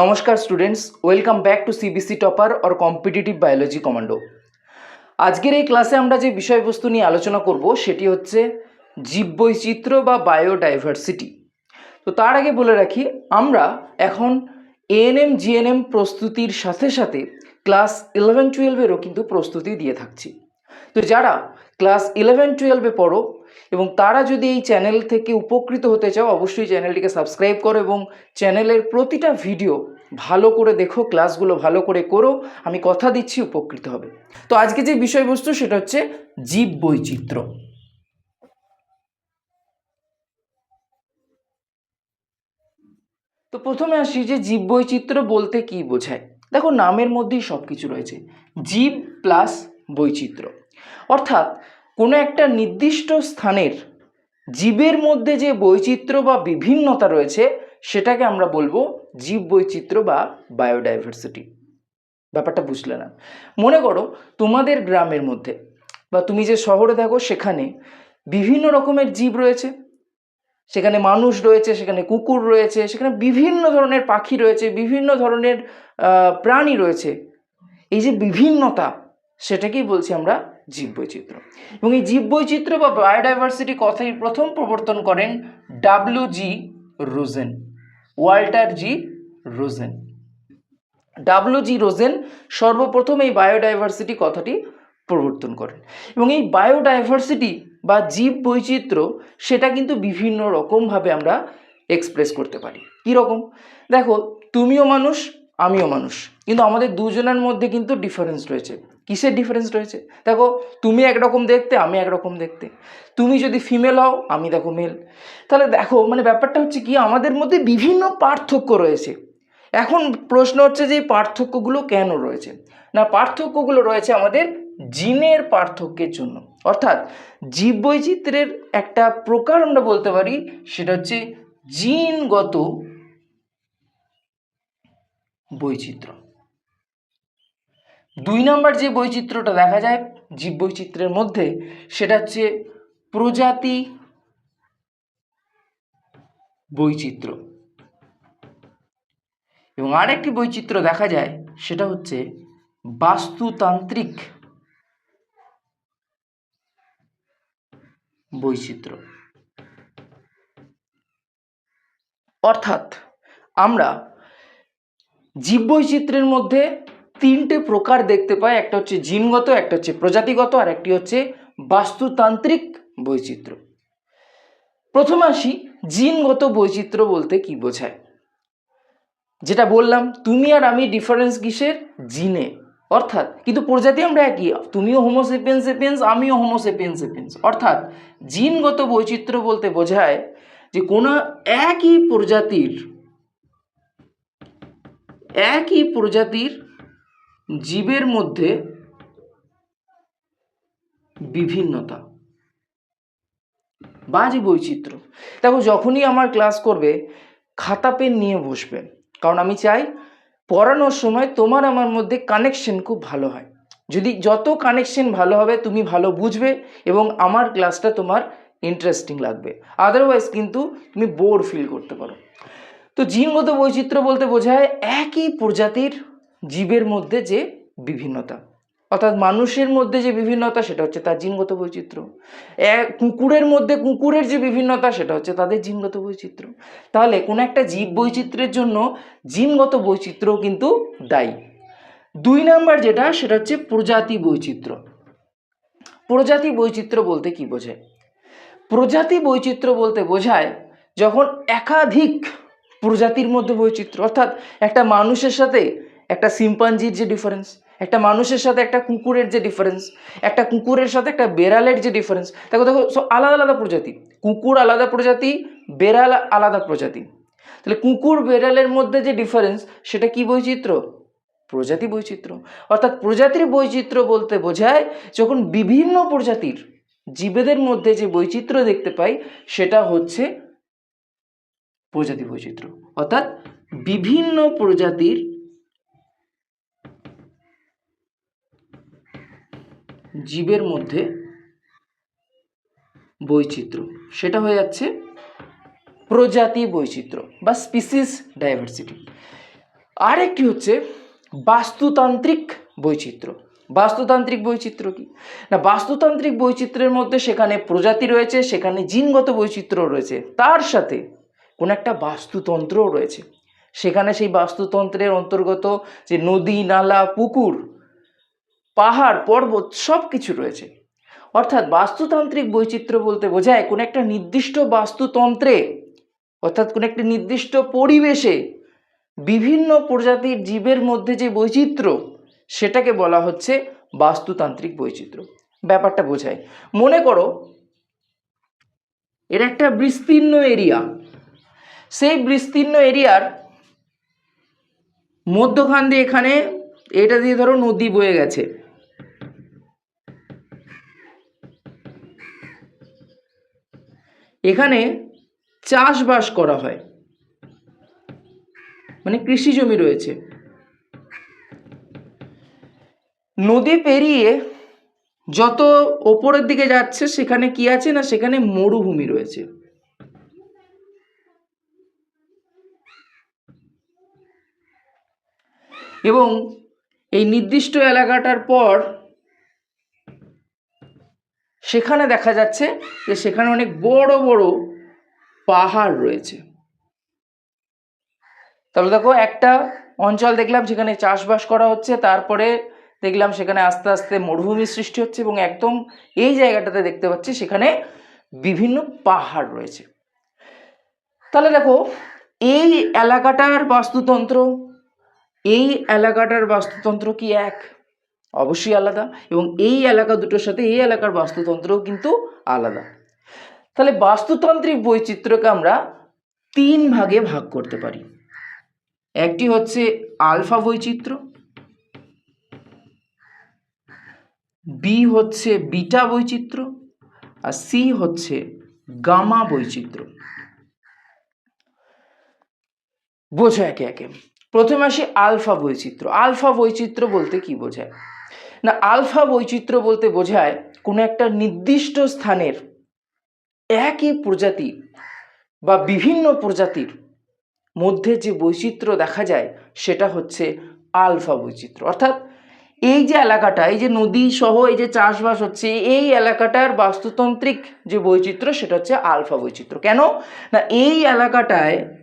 নমস্কার students welcome back to CBC topper or competitive biology commando আজকের এই ক্লাসে আমরা যে বিষয়বস্তু নিয়ে আলোচনা করব, সেটি হচ্ছে জীববৈচিত্র্য বা বায়োডাইভার্সিটি তো তার আগে বলে রাখি, আমরা এখন এএনএম জিএনএম প্রস্তুতির সাথে সাথে ক্লাস ইলেভেন টুয়েলভেরও কিন্তু প্রস্তুতি দিয়ে থাকছি। তো যারা ক্লাস ইলেভেন টুয়েলভে পড়ো এবং তারা যদি এই চ্যানেল থেকে উপকৃত হতে চাও, অবশ্যই চ্যানেলটিকে সাবস্ক্রাইব করো এবং চ্যানেলের প্রতিটা ভিডিও ভালো করে দেখো ক্লাসগুলো ভালো করে করো, আমি কথা দিচ্ছি, উপকৃত হবে। তো আজকে যে বিষয়বস্তু, সেটা হচ্ছে জীব বৈচিত্র্য তো প্রথমে আসি যে জীব বৈচিত্র্য বলতে কি বোঝায়? দেখো, নামের মধ্যেই সব কিছু রয়েছে। জীব প্লাস বৈচিত্র্য। অর্থাৎ কোনো একটা নির্দিষ্ট স্থানের জীবের মধ্যে যে বৈচিত্র্য বা বিভিন্নতা রয়েছে, সেটাকে আমরা বলব জীব বৈচিত্র্য বা বায়োডাইভার্সিটি। ব্যাপারটা বুঝলে না। মনে করো তোমাদের গ্রামের মধ্যে বা তুমি যে শহরে থাকো, সেখানে বিভিন্ন রকমের জীব রয়েছে। সেখানে মানুষ রয়েছে, সেখানে কুকুর রয়েছে, সেখানে বিভিন্ন ধরনের পাখি রয়েছে, বিভিন্ন ধরনের প্রাণী রয়েছে। এই যে বিভিন্নতা, সেটাকেই বলছি আমরা জীববৈচিত্র্য। এবং এই জীববৈচিত্র্য বা বায়োডাইভার্সিটি কথাই প্রথম প্রবর্তন করেন W G Rosen Walter G Rosen W G Rosen সর্বপ্রথম এই বায়োডাইভার্সিটি কথাটি প্রবর্তন করেন। এবং এই বায়োডাইভার্সিটি বা জীব বৈচিত্র্য সেটা কিন্তু বিভিন্ন রকমভাবে আমরা এক্সপ্রেস করতে পারি। কী রকম দেখো, তুমিও মানুষ, আমিও মানুষ। কিন্তু আমাদের দুজনের মধ্যে কিন্তু ডিফারেন্স রয়েছে। কিসের ডিফারেন্স রয়েছে? দেখো, তুমি একরকম দেখতে, আমি একরকম দেখতে। তুমি যদি ফিমেল হও, আমি দেখো মেল তাহলে দেখো মানে ব্যাপারটা হচ্ছে কি, আমাদের মধ্যে বিভিন্ন পার্থক্য রয়েছে। এখন প্রশ্ন হচ্ছে যে পার্থক্যগুলো কেন রয়েছে? না, পার্থক্যগুলো রয়েছে আমাদের জিনের পার্থক্যের জন্য। অর্থাৎ জীববৈচিত্র্যের একটা প্রকার আমরা বলতে পারি, সেটা হচ্ছে জিনগত বৈচিত্র্য। দুই নম্বর যে বৈচিত্র্যটা দেখা যায় জীববৈচিত্র্যের মধ্যে, সেটা হচ্ছে প্রজাতি বৈচিত্র্য। এবং আরেকটি বৈচিত্র্য দেখা যায়, সেটা হচ্ছে বাস্তুতান্ত্রিক বৈচিত্র্য। অর্থাৎ আমরা জীব জীববৈচিত্র্যের মধ্যে তিনটে প্রকার দেখতে পাই একটা হচ্ছে জিনগত, একটা হচ্ছে প্রজাতিগত, আর একটি হচ্ছে বাস্তুতান্ত্রিক বৈচিত্র্য। প্রথমে আসি জিনগত বৈচিত্র্য বলতে কি বোঝায়? যেটা বললাম, তুমি আর আমি ডিফারেন্স কিসের? জিনে। অর্থাৎ, কিন্তু প্রজাতি আমরা একই, তুমিও হোমোসেপিয়েন্স সেপিয়েন্স আমিও হোমোসেপিয়েন্স সেপিয়েন্স অর্থাৎ, জিনগত বৈচিত্র্য বলতে বোঝায় যে কোনো একই প্রজাতির একই প্রজাতির জীবের মধ্যে বিভিন্নতা। বা যে বৈচিত্র্য। দেখো, যখনই আমার ক্লাস করবে, খাতা, পেন নিয়ে বসবে। কারণ আমি চাই পড়ানোর সময় তোমার আমার মধ্যে কানেকশন খুব ভালো হয়। যদি যত কানেকশন ভালো হবে, তুমি ভালো বুঝবে এবং আমার ক্লাসটা তোমার ইন্টারেস্টিং লাগবে। আদারওয়াইজ কিন্তু তুমি বোর ফিল করতে পারো। তো জিনগত বৈচিত্র্য বলতে বোঝায় একই প্রজাতির জীবের মধ্যে যে বিভিন্নতা। অর্থাৎ মানুষের মধ্যে যে বিভিন্নতা, সেটা হচ্ছে তার জিনগত বৈচিত্র্য। এক কুকুরের মধ্যে কুকুরের যে বিভিন্নতা, সেটা হচ্ছে তাদের জিনগত বৈচিত্র্য। তাহলে কোনো একটা জীব বৈচিত্র্যের জন্য জিনগত বৈচিত্র্য কিন্তু দায়ী। দুই নাম্বার যেটা, সেটা হচ্ছে প্রজাতি বৈচিত্র্য। প্রজাতি বৈচিত্র্য বলতে কি বোঝায়? প্রজাতি বৈচিত্র্য বলতে বোঝায় যখন একাধিক প্রজাতির মধ্যে বৈচিত্র্য, অর্থাৎ একটা মানুষের সাথে একটা সিম্পাঞ্জির যে ডিফারেন্স একটা মানুষের সাথে একটা কুকুরের যে ডিফারেন্স একটা কুকুরের সাথে একটা বেড়ালের যে ডিফারেন্স দেখো দেখো সব আলাদা আলাদা প্রজাতি। কুকুর আলাদা প্রজাতি, বেড়াল আলাদা প্রজাতি। তাহলে কুকুর বেড়ালের মধ্যে যে ডিফারেন্স সেটা কি বৈচিত্র্য? প্রজাতি বৈচিত্র্য। অর্থাৎ প্রজাতির বৈচিত্র্য বলতে বোঝায় যখন বিভিন্ন প্রজাতির জীবেদের মধ্যে যে বৈচিত্র্য দেখতে পাই, সেটা হচ্ছে প্রজাতি বৈচিত্র্য। অর্থাৎ বিভিন্ন প্রজাতির জীবের মধ্যে বৈচিত্র্য। সেটা হয়ে যাচ্ছে প্রজাতি বৈচিত্র্য বা স্পিসিস ডাইভার্সিটি আরেকটি হচ্ছে বাস্তুতান্ত্রিক বৈচিত্র্য। বাস্তুতান্ত্রিক বৈচিত্র্য কি? না, বাস্তুতান্ত্রিক বৈচিত্র্যের মধ্যে সেখানে প্রজাতি রয়েছে, সেখানে জিনগত বৈচিত্র্য রয়েছে। তার সাথে কোনো একটা বাস্তুতন্ত্রও রয়েছে। সেখানে সেই বাস্তুতন্ত্রের অন্তর্গত যে নদী, নালা, পুকুর পাহাড়, পর্বত সব কিছু রয়েছে। অর্থাৎ বাস্তুতান্ত্রিক বৈচিত্র্য বলতে বোঝায় কোনো একটা নির্দিষ্ট বাস্তুতন্ত্রে, অর্থাৎ কোনো একটা নির্দিষ্ট পরিবেশে বিভিন্ন প্রজাতির জীবের মধ্যে যে বৈচিত্র্য, সেটাকে বলা হচ্ছে বাস্তুতান্ত্রিক বৈচিত্র্য। ব্যাপারটা বোঝায়। মনে করো, এর একটা বিস্তীর্ণ এরিয়া। সেই বিস্তীর্ণ এরিয়ার মধ্যখান দিয়ে এখানে, এটা দিয়ে ধরো নদী বয়ে গেছে। এখানে চাষবাস করা হয়। মানে কৃষি জমি রয়েছে। নদী পেরিয়ে যত ওপরের দিকে যাচ্ছে, সেখানে কি আছে না সেখানে মরুভূমি রয়েছে। এবং এই নির্দিষ্ট এলাকাটার পর সেখানে দেখা যাচ্ছে যে সেখানে অনেক বড় বড় পাহাড় রয়েছে। তাহলে দেখো, একটা অঞ্চল দেখলাম সেখানে চাষবাস করা হচ্ছে, তারপরে দেখলাম সেখানে আস্তে আস্তে মরুভূমির সৃষ্টি হচ্ছে এবং একদম এই জায়গাটাতে দেখতে পাচ্ছি সেখানে বিভিন্ন পাহাড় রয়েছে। তাহলে দেখো, এই এলাকাটার বাস্তুতন্ত্র, এই এলাকাটার বাস্তুতন্ত্র কি এক? অবশ্যই আলাদা এবং এই এলাকা দুটোর সাথে এই এলাকার বাস্তুতন্ত্রও কিন্তু আলাদা। তাহলে বাস্তুতান্ত্রিক বৈচিত্র্যকে আমরা তিন ভাগে ভাগ করতে পারি। একটি হচ্ছে আলফা বৈচিত্র্য বি হচ্ছে বিটা বৈচিত্র্য, আর সি হচ্ছে গামা বৈচিত্র্য। বোঝো একে একে। প্রথমে আসি আলফা বৈচিত্র্য। আলফা বৈচিত্র্য বলতে কি বোঝায়? না আলফা বৈচিত্র্য বলতে বোঝায় কোনো একটা নির্দিষ্ট স্থানের একই প্রজাতি বা বিভিন্ন প্রজাতির মধ্যে যে বৈচিত্র্য দেখা যায়, সেটা হচ্ছে আলফা বৈচিত্র্য। অর্থাৎ এই যে এলাকাটা, এই যে নদী সহ এই যে চাষবাস হচ্ছে, এই এলাকাটার বাস্তুতান্ত্রিক যে বৈচিত্র্য, সেটা হচ্ছে আলফা বৈচিত্র্য। কেন? না, এই এলাকাটায়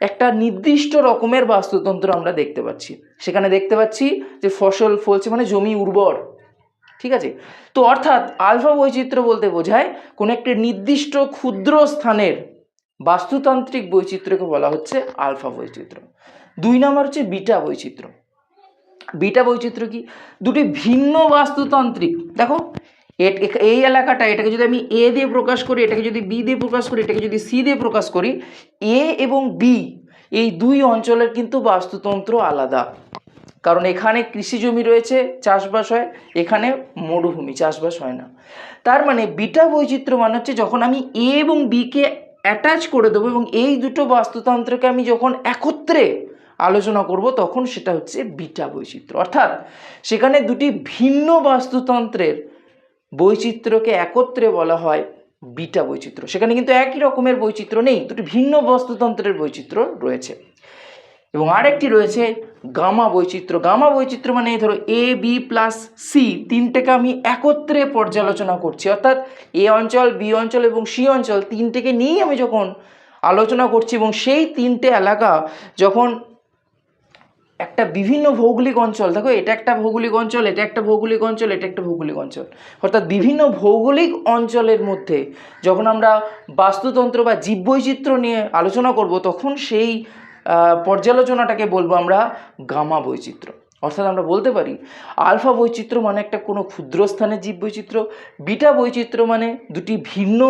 একটা নির্দিষ্ট রকমের বাস্তুতন্ত্র আমরা দেখতে পাচ্ছি। সেখানে দেখতে পাচ্ছি যে ফসল ফলছে মানে জমি উর্বর, ঠিক আছে? তো অর্থাৎ আলফা বৈচিত্র্য বলতে বোঝায় কোনো একটি নির্দিষ্ট ক্ষুদ্র স্থানের বাস্তুতান্ত্রিক বৈচিত্র্যকে বলা হচ্ছে আলফা বৈচিত্র্য। দুই নম্বর হচ্ছে বিটা বৈচিত্র্য। বিটা বৈচিত্র্য কি? দুটি ভিন্ন বাস্তুতান্ত্রিক। দেখো এই এলাকাটা এটাকে যদি আমি এ দিয়ে প্রকাশ করি, এটাকে যদি বি দিয়ে প্রকাশ করি, এটাকে যদি সি দিয়ে প্রকাশ করি, এ এবং বি, এই দুই অঞ্চলের কিন্তু বাস্তুতন্ত্র আলাদা। কারণ এখানে কৃষি জমি রয়েছে, চাষবাস হয়, এখানে মরুভূমি, চাষবাস হয় না। তার মানে বিটা বৈচিত্র্য মানে হচ্ছে যখন আমি এ এবং বিকে অ্যাটাচ করে দেবো এবং এই দুটো বাস্তুতন্ত্রকে আমি যখন একত্রে আলোচনা করব, তখন সেটা হচ্ছে বিটা বৈচিত্র্য। অর্থাৎ সেখানে দুটি ভিন্ন বাস্তুতন্ত্রের বৈচিত্র্যকে একত্রে বলা হয় বিটা বৈচিত্র্য। সেখানে কিন্তু একই রকমের বৈচিত্র্য নেই, দুটি ভিন্ন বাস্তুতন্ত্রের বৈচিত্র্য রয়েছে। এবং আরেকটি রয়েছে গামা বৈচিত্র্য। গামা বৈচিত্র্য মানে ধরো এ বি প্লাস সি তিনটেকে আমি একত্রে পর্যালোচনা করছি। অর্থাৎ এ অঞ্চল বি অঞ্চল এবং সি অঞ্চল তিনটেকে নিয়েই আমি যখন আলোচনা করছি এবং সেই তিনটে এলাকা যখন একটা বিভিন্ন ভৌগোলিক অঞ্চল, দেখো এটা একটা ভৌগোলিক অঞ্চল, এটা একটা ভৌগোলিক অঞ্চল, এটা একটা ভৌগোলিক অঞ্চল। অর্থাৎ বিভিন্ন ভৌগোলিক অঞ্চলের মধ্যে যখন আমরা বাস্তুতন্ত্র বা জীববৈচিত্র্য নিয়ে আলোচনা করব, তখন সেই পর্যালোচনাটাকে বলব আমরা গামা বৈচিত্র্য। অর্থাৎ আমরা বলতে পারি, আলফা বৈচিত্র্য মানে একটা কোনো ক্ষুদ্র স্থানের জীববৈচিত্র্য, বিটা বৈচিত্র্য মানে দুটি ভিন্ন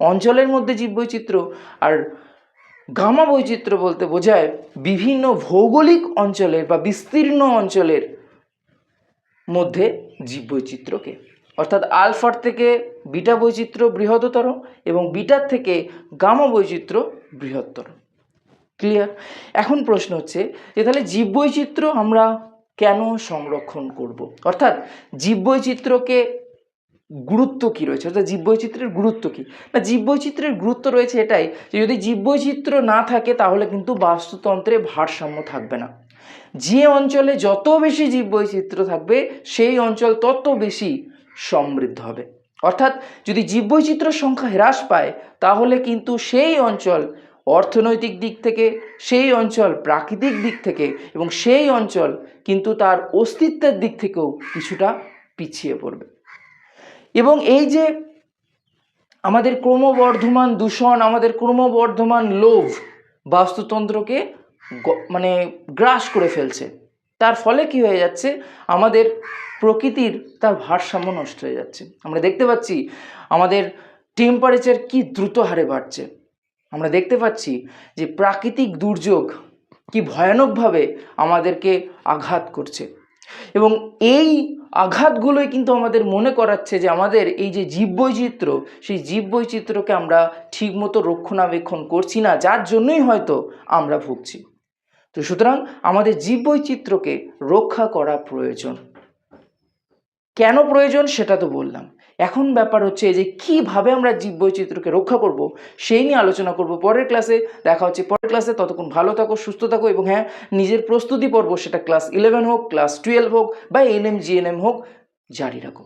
অঞ্চলের মধ্যে জীববৈচিত্র্য, আর গামা বৈচিত্র্য বলতে বোঝায় বিভিন্ন ভৌগোলিক অঞ্চলের বা বিস্তীর্ণ অঞ্চলের মধ্যে জীববৈচিত্র্যকে। অর্থাৎ আলফার থেকে বিটা বৈচিত্র্য বৃহত্তর এবং বিটার থেকে গামা বৈচিত্র্য বৃহত্তর। ক্লিয়ার এখন প্রশ্ন হচ্ছে যে তাহলে জীববৈচিত্র্য আমরা কেন সংরক্ষণ করব? অর্থাৎ জীববৈচিত্র্যকে গুরুত্ব কি রয়েছে? অর্থাৎ জীববৈচিত্র্যের গুরুত্ব কি? না, জীববৈচিত্র্যের গুরুত্ব রয়েছে এটাই যে যদি জীববৈচিত্র্য না থাকে, তাহলে কিন্তু বাস্তুতন্ত্রে ভারসাম্য থাকবে না। যে অঞ্চলে যত বেশি জীববৈচিত্র্য থাকবে, সেই অঞ্চল তত বেশি সমৃদ্ধ হবে। অর্থাৎ যদি জীববৈচিত্র্য সংখ্যা হ্রাস পায়, তাহলে কিন্তু সেই অঞ্চল অর্থনৈতিক দিক থেকে, সেই অঞ্চল প্রাকৃতিক দিক থেকে এবং সেই অঞ্চল কিন্তু তার অস্তিত্বের দিক থেকেও কিছুটা পিছিয়ে পড়বে। এবং এই যে আমাদের ক্রমবর্ধমান দূষণ, আমাদের ক্রমবর্ধমান লোভ বাস্তুতন্ত্রকে মানে গ্রাস করে ফেলছে, তার ফলে কি হয়ে যাচ্ছে? আমাদের প্রকৃতির তার ভারসাম্য নষ্ট হয়ে যাচ্ছে। আমরা দেখতে পাচ্ছি আমাদের টেম্পারেচার কি দ্রুত হারে বাড়ছে। আমরা দেখতে পাচ্ছি যে প্রাকৃতিক দুর্যোগ কি ভয়ানকভাবে আমাদেরকে আঘাত করছে। এবং এই আঘাতগুলোই কিন্তু আমাদের মনে করাচ্ছে যে আমাদের এই যে জীববৈচিত্র্য, সেই জীববৈচিত্র্যকে আমরা ঠিকমতো রক্ষণাবেক্ষণ করছি না, যার জন্যই হয়তো আমরা ভুগছি। তো সুতরাং আমাদের জীববৈচিত্র্যকে রক্ষা করা প্রয়োজন। কেন প্রয়োজন সেটা তো বললাম। এখন ব্যাপার হচ্ছে যে কীভাবে আমরা জীব বৈচিত্র্যকে রক্ষা করব, সেই নিয়ে আলোচনা করব। পরের ক্লাসে দেখা হচ্ছে। পরের ক্লাসে ততক্ষণ ভালো থাকো, সুস্থ থাকো এবং হ্যাঁ নিজের প্রস্তুতি পর্ব সেটা ক্লাস ইলেভেন হোক ক্লাস টুয়েলভ হোক বা এনএম জিএনএম হোক, জারি রাখো।